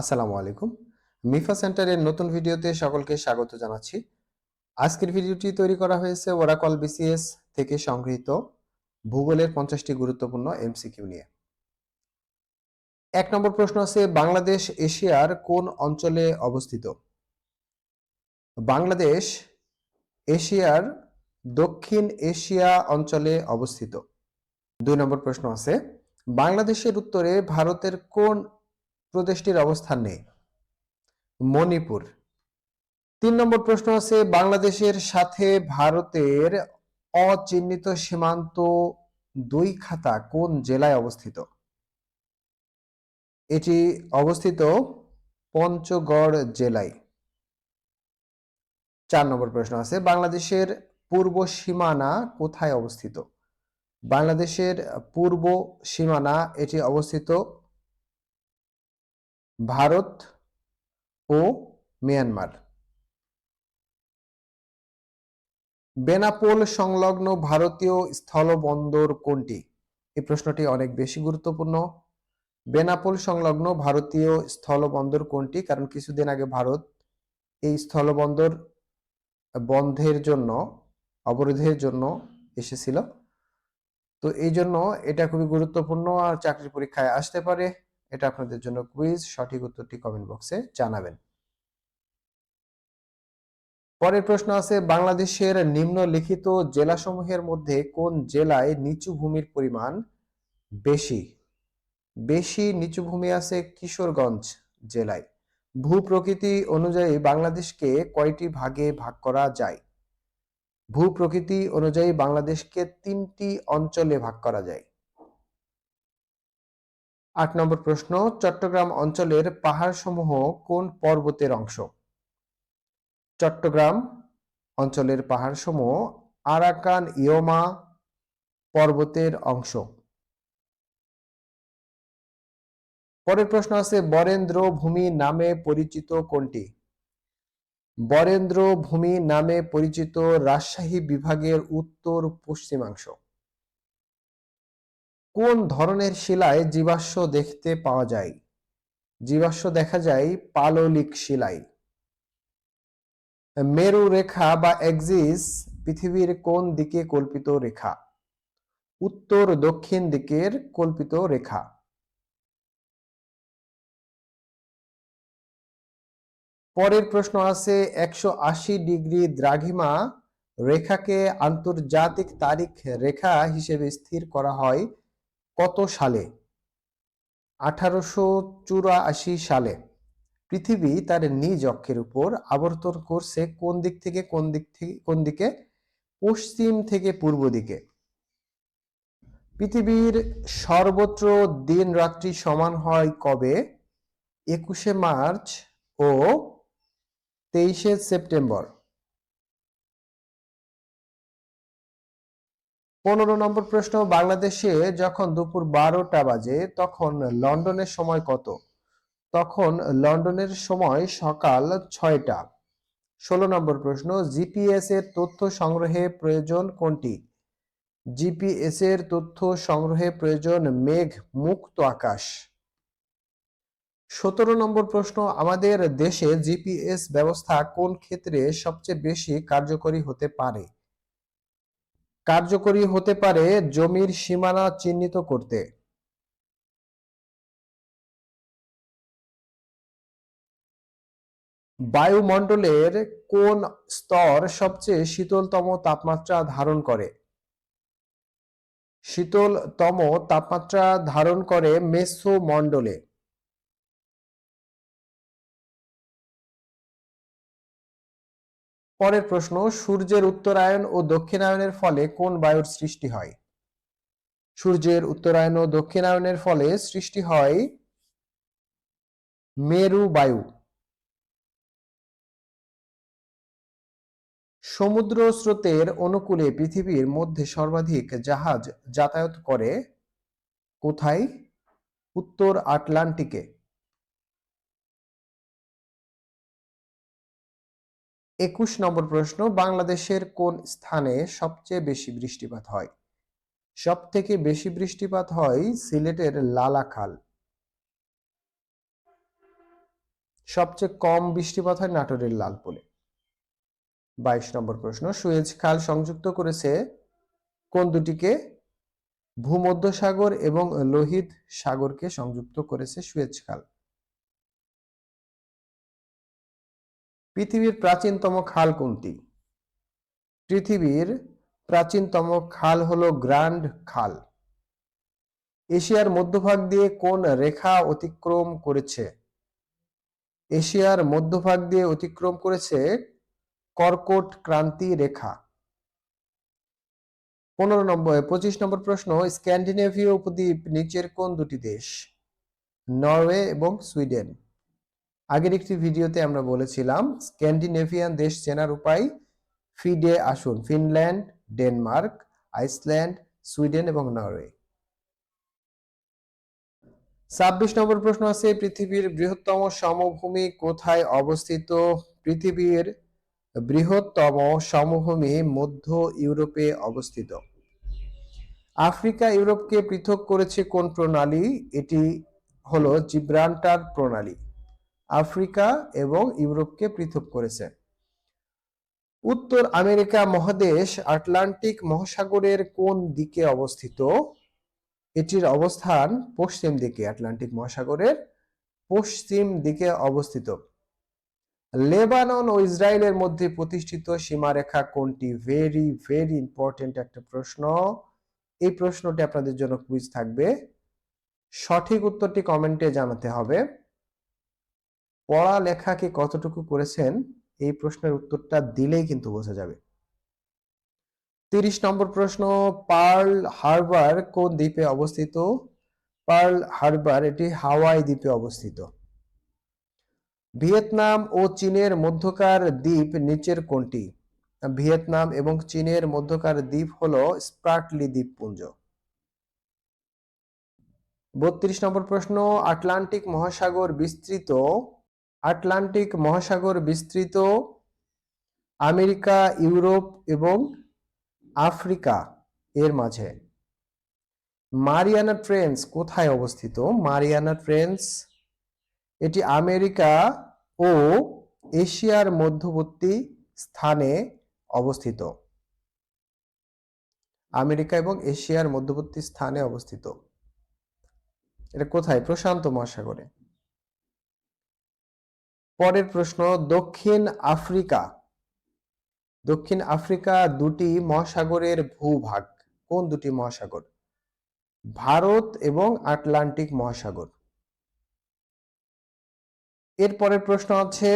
আসসালামু আলাইকুম। মিফা সেন্টারের নতুন ভিডিওতে সকলকে স্বাগত জানাচ্ছি। আজকের ভিডিওটি তৈরি করা হয়েছে ওরাকল বিসিএস থেকে সংগৃহীত ভূগোলের পঞ্চাশটি গুরুত্বপূর্ণ এমসিকিউ নিয়ে। এক নম্বর প্রশ্ন আছে, বাংলাদেশ এশিয়ার কোন অঞ্চলে অবস্থিত? বাংলাদেশ এশিয়ার দক্ষিণ এশিয়া অঞ্চলে অবস্থিত। দুই নম্বর প্রশ্ন আছে, বাংলাদেশের উত্তরে ভারতের কোন প্রদেশটির অবস্থান নেই। মণিপুর। তিন নম্বর প্রশ্ন আছে বাংলাদেশের সাথে ভারতের অচিহ্নিত সীমান্ত দুই খাতা কোন জেলায় অবস্থিত? এটি অবস্থিত পঞ্চগড় জেলায়। চার নম্বর প্রশ্ন আছে, বাংলাদেশের পূর্ব সীমানা কোথায় অবস্থিত? বাংলাদেশের পূর্ব সীমানা এটি অবস্থিত ভারত ও মিয়ানমার। বেনাপোল সংলগ্ন ভারতীয় স্থলবন্দর কোনটি? এই প্রশ্নটি অনেক বেশি গুরুত্বপূর্ণ। বেনাপোল সংলগ্ন ভারতীয় স্থলবন্দর কোনটি? কারণ কিছুদিন আগে ভারত এই স্থলবন্দর বন্ধের জন্য, অবরোধের জন্য এসেছিল। তো এই জন্য এটা খুবই গুরুত্বপূর্ণ আর চাকরি পরীক্ষায় আসতে পারে। এটা আপনাদের জন্য কুইজ সঠিক উত্তরটি কমেন্ট বক্সে জানাবেন। পরের প্রশ্ন আছে, বাংলাদেশের নিম্নলিখিত জেলাসমূহের মধ্যে কোন জেলায় নিচু ভূমির পরিমাণ বেশি? বেশি নিচু ভূমি আছে কিশোরগঞ্জ জেলায়। ভূপ্রকৃতি অনুযায়ী বাংলাদেশকে কয়টি ভাগে ভাগ করা যায়? ভূপ্রকৃতি অনুযায়ী বাংলাদেশকে তিনটি অঞ্চলে ভাগ করা যায়। আট নম্বর প্রশ্ন, চট্টগ্রাম অঞ্চলের পাহাড়সমূহ কোন পর্বতের অংশ? চট্টগ্রাম অঞ্চলের পাহাড়সমূহ আরাকান ইয়োমা পর্বতের অংশ। পরের প্রশ্ন আছে বরেন্দ্র ভূমি নামে পরিচিত কোনটি? বরেন্দ্র ভূমি নামে পরিচিত রাজশাহী বিভাগের উত্তর পশ্চিমাংশ কোন ধরনের শিলায় জীবাশ্ম দেখতে পাওয়া যায়? জীবাশ্ম দেখা যায় পাললিক শিলায়। মেরু রেখা বা এক্সিস পৃথিবীর কোন দিকে কল্পিত রেখা? উত্তর দক্ষিণ দিকের কল্পিত রেখা। পরের প্রশ্ন আছে, একশো আশি ডিগ্রি দ্রাঘিমা রেখাকে আন্তর্জাতিক তারিখ রেখা হিসেবে স্থির করা হয় কত সালে? আঠারোশো চুরাশি সালে। পৃথিবী তার নিজ অক্ষের উপর আবর্তন করছে কোন দিক থেকে, কোন দিক থেকে, কোন দিকে? পশ্চিম থেকে পূর্ব দিকে। পৃথিবীর সর্বত্র দিন রাত্রি সমান হয় কবে? একুশে মার্চ ও তেইশে সেপ্টেম্বর। পনেরো নম্বর প্রশ্ন, বাংলাদেশে যখন দুপুর বারোটা বাজে, তখন লন্ডনের সময় কত? তখন লন্ডনের সময় সকাল ছয়টা। ষোলো নম্বর প্রশ্ন, জিপিএস এর তথ্য সংগ্রহে প্রয়োজন কোনটি? জিপিএস এর তথ্য সংগ্রহে প্রয়োজন মেঘ মুক্ত আকাশ। সতেরো নম্বর প্রশ্ন, আমাদের দেশে জিপিএস ব্যবস্থা কোন ক্ষেত্রে সবচেয়ে বেশি কার্যকরী হতে পারে? কার্যকরী হতে পারে জমির সীমানা চিহ্নিত করতে। বায়ুমণ্ডলের কোন স্তর সবচেয়ে শীতলতম তাপমাত্রা ধারণ করে? শীতলতম তাপমাত্রা ধারণ করে মেসো মেসোমণ্ডলে। পরের প্রশ্ন, সূর্যের উত্তরায়ণ ও দক্ষিণায়নের ফলে কোন বায়ুর সৃষ্টি হয়? সূর্যের উত্তরায়ণ ও দক্ষিণায়নের ফলে সৃষ্টি হয় মেরু বায়ু। সমুদ্র স্রোতের অনুকূলে পৃথিবীর মধ্যে সর্বাধিক জাহাজ যাতায়াত করে কোথায়? উত্তর আটলান্টিকে। একুশ নম্বর প্রশ্ন, বাংলাদেশের কোন স্থানে সবচেয়ে বেশি বৃষ্টিপাত হয়? সব থেকে বেশি বৃষ্টিপাত হয় সিলেটের লালাখাল। সবচেয়ে কম বৃষ্টিপাত হয় নাটোরের লালপুলে। বাইশ নম্বর প্রশ্ন, সুয়েজ খাল সংযুক্ত করেছে কোন দুটিকে? ভূমধ্যসাগর এবং লোহিত সাগরকে সংযুক্ত করেছে সুয়েজ খাল। পৃথিবীর প্রাচীনতম খাল কোনটি? পৃথিবীর প্রাচীনতম খাল হলো গ্র্যান্ড খাল। এশিয়ার মধ্যভাগ দিয়ে কোন রেখা অতিক্রম করেছে? এশিয়ার মধ্যভাগ দিয়ে অতিক্রম করেছে কর্কট ক্রান্তি রেখা। পনেরো নম্বর, পঁচিশ নম্বর প্রশ্ন, স্ক্যান্ডিনেভীয় উপদ্বীপ নিচের কোন দুটি দেশ? নরওয়ে এবং সুইডেন। আগের একটি ভিডিওতে আমরা বলেছিলাম, স্ক্যান্ডিনেভিয়ান দেশ চেনার উপায়, ফিডে আসুন, ফিনল্যান্ড, ডেনমার্ক, আইসল্যান্ড, সুইডেন এবং নরওয়ে। ছাব্বিশ নম্বর প্রশ্ন আছে, পৃথিবীর বৃহত্তম সমভূমি কোথায় অবস্থিত? পৃথিবীর বৃহত্তম সমভূমি মধ্য ইউরোপে অবস্থিত। আফ্রিকা ইউরোপকে পৃথক করেছে কোন প্রণালী? এটি হলো জিব্রাল্টার প্রণালী। আফ্রিকা এবং ইউরোপকে পৃথক করেছে। উত্তর আমেরিকা মহাদেশ আটলান্টিক মহাসাগরের কোন দিকে অবস্থিত? এটির অবস্থান পশ্চিম দিকে আটলান্টিক মহাসাগরের পশ্চিম দিকে অবস্থিত। লেবানন ও ইসরায়েলের মধ্যে প্রতিষ্ঠিত সীমারেখা কোনটি? ভেরি ভেরি ইম্পর্টেন্ট একটা প্রশ্ন। এই প্রশ্নটি আপনাদের জন্য কুইজ থাকবে। সঠিক উত্তরটি কমেন্টে জানাতে হবে। পড়া লেখা কি কতটুকু করেছেন, এই প্রশ্নের উত্তরটা দিলেই কিন্তু বোঝা যাবে। তিরিশ নম্বর প্রশ্ন, পার্ল হারবার কোন দ্বীপে অবস্থিত? পার্ল হারবার, এটি হাওয়াই দ্বীপে অবস্থিত। ভিয়েতনাম ও চীনের মধ্যকার দ্বীপ নিচের কোনটি? ভিয়েতনাম এবং চীনের মধ্যকার দ্বীপ হলো স্প্রাটলি দ্বীপপুঞ্জ। বত্রিশ নম্বর প্রশ্ন, আটলান্টিক মহাসাগর বিস্তৃত আটলান্টিক মহাসাগর বিস্তৃত, আমেরিকা, ইউরোপ এবং আফ্রিকা এর মাঝে। মারিয়ানা ট্রেন্স কোথায় অবস্থিত? মারিয়ানা ট্রেন্স, এটি আমেরিকা ও এশিয়ার মধ্যবর্তী স্থানে অবস্থিত। আমেরিকা এবং এশিয়ার মধ্যবর্তী স্থানে অবস্থিত। এটা কোথায়? প্রশান্ত মহাসাগরে। পরের প্রশ্ন, দক্ষিণ আফ্রিকা। দক্ষিণ আফ্রিকা দুটি মহাসাগরের ভূভাগ। কোন দুটি মহাসাগর? ভারত এবং আটলান্টিক মহাসাগর। এর পরের প্রশ্ন আছে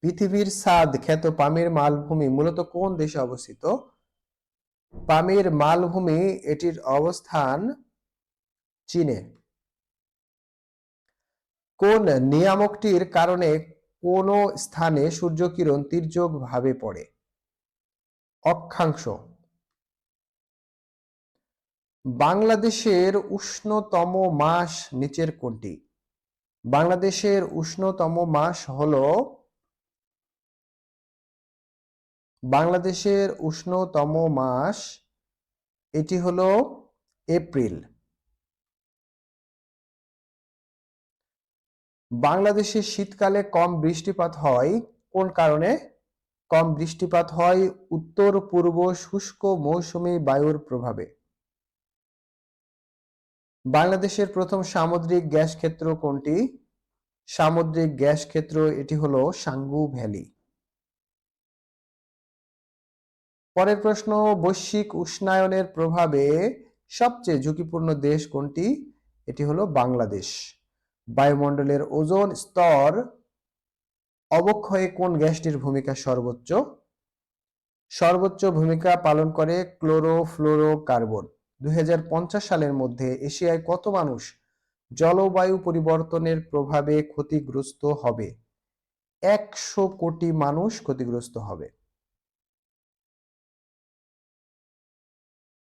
পৃথিবীর সাদ খ্যাত পামির মালভূমি মূলত কোন দেশে অবস্থিত? পামির মালভূমি এটির অবস্থান চীনে। কোন নিয়ামকটির কারণে কোন স্থানে সূর্যকিরণ তির্যক ভাবে পড়ে? অক্ষাংশ। বাংলাদেশের উষ্ণতম মাস নিচের কোনটি? বাংলাদেশের উষ্ণতম মাস হল বাংলাদেশের উষ্ণতম মাস, এটি হলো এপ্রিল। বাংলাদেশে শীতকালে কম বৃষ্টিপাত হয়। কোন কারণে? কম বৃষ্টিপাত হয় উত্তর, পূর্ব শুষ্ক মৌসুমী বায়ুর প্রভাবে। বাংলাদেশের প্রথম সামুদ্রিক গ্যাস ক্ষেত্র কোনটি? সামুদ্রিক গ্যাস ক্ষেত্র এটি হলো সাঙ্গু ভ্যালি। পরের প্রশ্ন, বৈশ্বিক উষ্ণায়নের প্রভাবে সবচেয়ে ঝুঁকিপূর্ণ দেশ কোনটি? এটি হলো বাংলাদেশ। বায়ুমণ্ডলের ওজোন স্তর অবক্ষয়ে কোন গ্যাসটির ভূমিকা সর্বোচ্চ? সর্বোচ্চ ভূমিকা পালন করে ক্লোরোফ্লোরোকার্বন। দুই সালের মধ্যে এশিয়ায় কত মানুষ জলবায়ু পরিবর্তনের প্রভাবে ক্ষতিগ্রস্ত হবে? একশো কোটি মানুষ ক্ষতিগ্রস্ত হবে।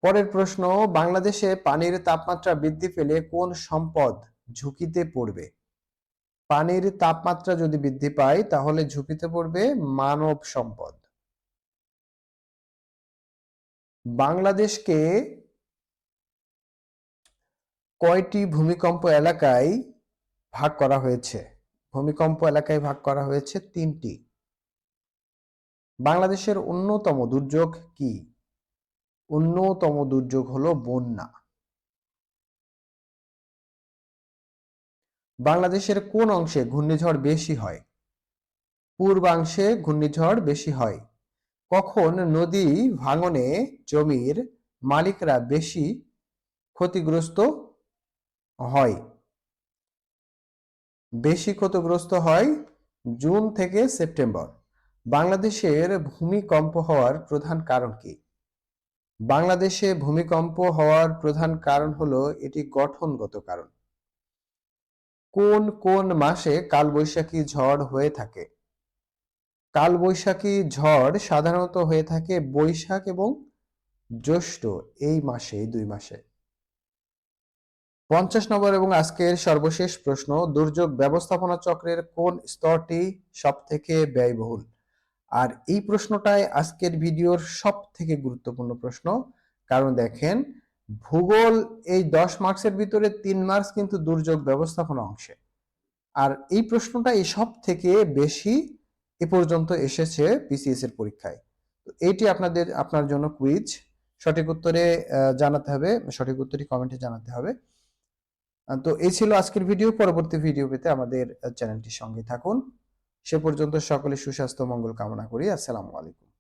পরের প্রশ্ন, বাংলাদেশে পানির তাপমাত্রা বৃদ্ধি পেলে কোন সম্পদ ঝুঁকিতে পড়বে। পানির তাপমাত্রা যদি বৃদ্ধি পায়, তাহলে ঝুঁকিতে পড়বে মানব সম্পদ। বাংলাদেশকে কয়টি ভূমিকম্প এলাকায় ভাগ করা হয়েছে? ভূমিকম্প এলাকায় ভাগ করা হয়েছে তিনটি। বাংলাদেশের অন্যতম দুর্যোগ কি? অন্যতম দুর্যোগ হলো বন্যা। বাংলাদেশের কোন অংশে ঘূর্ণিঝড় বেশি হয়? পূর্বাংশে ঘূর্ণিঝড় বেশি হয়। কখন নদী ভাঙনে জমির মালিকরা বেশি ক্ষতিগ্রস্ত হয়? বেশি ক্ষতিগ্রস্ত হয় জুন থেকে সেপ্টেম্বর। বাংলাদেশের ভূমিকম্প হওয়ার প্রধান কারণ কি? বাংলাদেশে ভূমিকম্প হওয়ার প্রধান কারণ হলো এটি গঠনগত কারণ। কোন কোন মাসে কালবৈশাখী ঝড় হয়ে থাকে? কালবৈশাখী ঝড় সাধারণত হয়ে থাকে বৈশাখ এবং জ্যৈষ্ঠ এই মাসে, এই দুই মাসে। পঞ্চাশ নম্বর এবং আজকের সর্বশেষ প্রশ্ন, দুর্যোগ ব্যবস্থাপনা চক্রের কোন স্তরটি সব থেকে ব্যয়বহুল? আর এই প্রশ্নটাই আজকের ভিডিওর সব থেকে গুরুত্বপূর্ণ প্রশ্ন। কারণ দেখেন ভূগোল এই দশ মার্কসের ভিতরে তিন মার্কস কিন্তু দুর্যোগ ব্যবস্থাপনা অংশে। আর এই প্রশ্নটা এই সব থেকে বেশি এ পর্যন্ত এসেছে পিসিএস এর পরীক্ষায়। তো এইটি আপনাদের, আপনার জন্য কুইজ সঠিক উত্তরে জানাতে হবে, সঠিক উত্তরটি কমেন্টে জানাতে হবে। তো এই ছিল আজকের ভিডিও পরবর্তী ভিডিও পেতে আমাদের চ্যানেলটির সঙ্গে থাকুন। সে পর্যন্ত সকলে সুস্বাস্থ্য, মঙ্গল কামনা করি। আসসালামু আলাইকুম।